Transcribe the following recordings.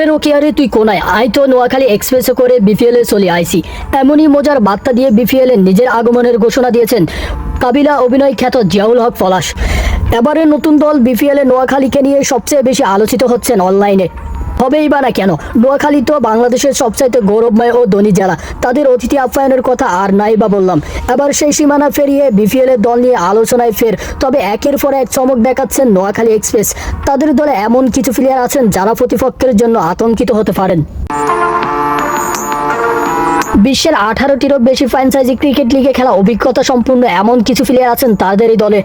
ওরে নোকিয়ারে তুই কোনায়? আই তো নোয়াখালী এক্সপ্রেসে করে বিপিএল এ চলে আইসি। এমনই মজার বার্তা দিয়ে বিপিএল এ নিজের আগমনের ঘোষণা দিয়েছেন কাবিলা অভিনয় খ্যাত জিয়াউল হক পলাশ। এবারে নতুন দল বিপিএল এ নোয়াখালীকে নিয়ে সবচেয়ে বেশি আলোচিত হচ্ছেন অনলাইনে। হবেই বা না কেন? নোয়াখালী তো বাংলাদেশের সবচাইতে গৌরবময় ও ধনী জেলা। তাদের অতিথি আপ্যায়নের কথা আর নাই বা বললাম। এবার সেই সীমানা ফেরিয়ে বিপিএল এর দল নিয়ে আলোচনায় ফের, তবে একের পর এক চমক দেখাচ্ছেন নোয়াখালী এক্সপ্রেস। তাদের দলে এমন কিছু প্লেয়ার আছেন যারা প্রতিপক্ষের জন্য আতঙ্কিত হতে পারেন। বিশ্বের আঠারোটিরও বেশি ফ্র্যাঞ্চাইজি ক্রিকেট লিগে খেলা অভিজ্ঞতা সম্পূর্ণ এমন কিছু প্লেয়ার আছেন তাদেরই দলে।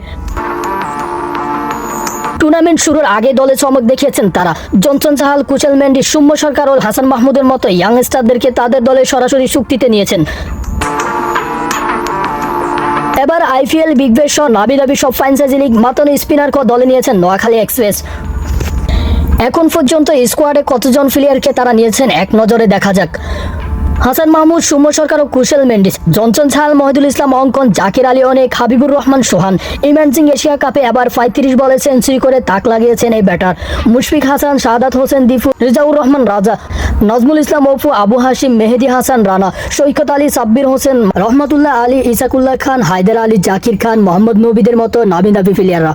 টুর্নামেন্ট শুরুর আগে দলে চমক দেখিয়েছেন তারা। জনসন চাহাল, কুচেল মেন্ডি, সৌম্য সরকার ও হাসান মাহমুদের মতো ইয়াংস্টারদেরকে তাদের দলে সরাসরি চুক্তিতে নিয়েছেন। এবার আইপিএল বিগ বেশ সহ নাবি দাবি সব ফ্র্যাঞ্চাইজি লিগ মাতন স্পিনারকে দলে নিয়েছেন নোয়াখালী এক্সপ্রেস এখন পর্যন্ত স্কোয়াডে কতজন প্লেয়ারকে তারা নিয়েছেন, এক নজরে দেখা যাক। হাসান মাহমুদ সৌম্য সরকার ও Kusal Mendis. Johnson Charles, Mohidul Islam, Ankon, Zakir Ali Anik, Habibur Rahman, Sohan. Emerging Asia কাপে এবার পঁয়ত্রিশ বলে সেঞ্চুরি করে তাক লাগিয়েছেন এই ব্যাটার। মুশফিক হাসান শাহাদাত হোসেন, দিফু, রিজাউর রহমান, রাজা। নজমুল ইসলাম অপু আবু হাসিম মেহেদি হাসান, রানা। সৈকত আলী, সাব্বির হোসেন, রহমতুল্লাহ আলী, ইসাকুল্লাহ খান, হায়দার আলী, জাকির খান, মোহাম্মদ নবীদের মতো নাবি নাবি প্লেয়াররা